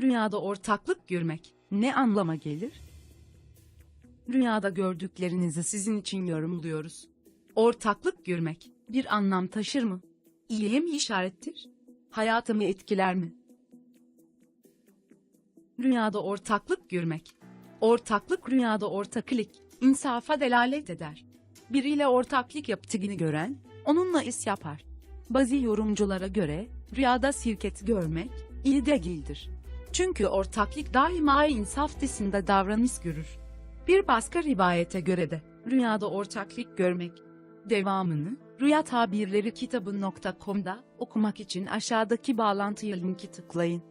Rüyada ortaklık görmek ne anlama gelir? Rüyada gördüklerinizi sizin için yorumluyoruz. Ortaklık görmek bir anlam taşır mı? İyiye mi işarettir? Hayatımı etkiler mi? Rüyada ortaklık görmek. Ortaklık rüyada ortaklık, insafa delalet eder. Biriyle ortaklık yaptığını gören, onunla iş yapar. Bazı yorumculara göre, rüyada sirket görmek, iyi değildir. Çünkü ortaklık daima insaf dışında davranış görür. Bir başka rivayete göre de, rüyada ortaklık görmek, devamını, Rüya Tabirleri kitabı.com'da okumak için aşağıdaki bağlantıya linki tıklayın.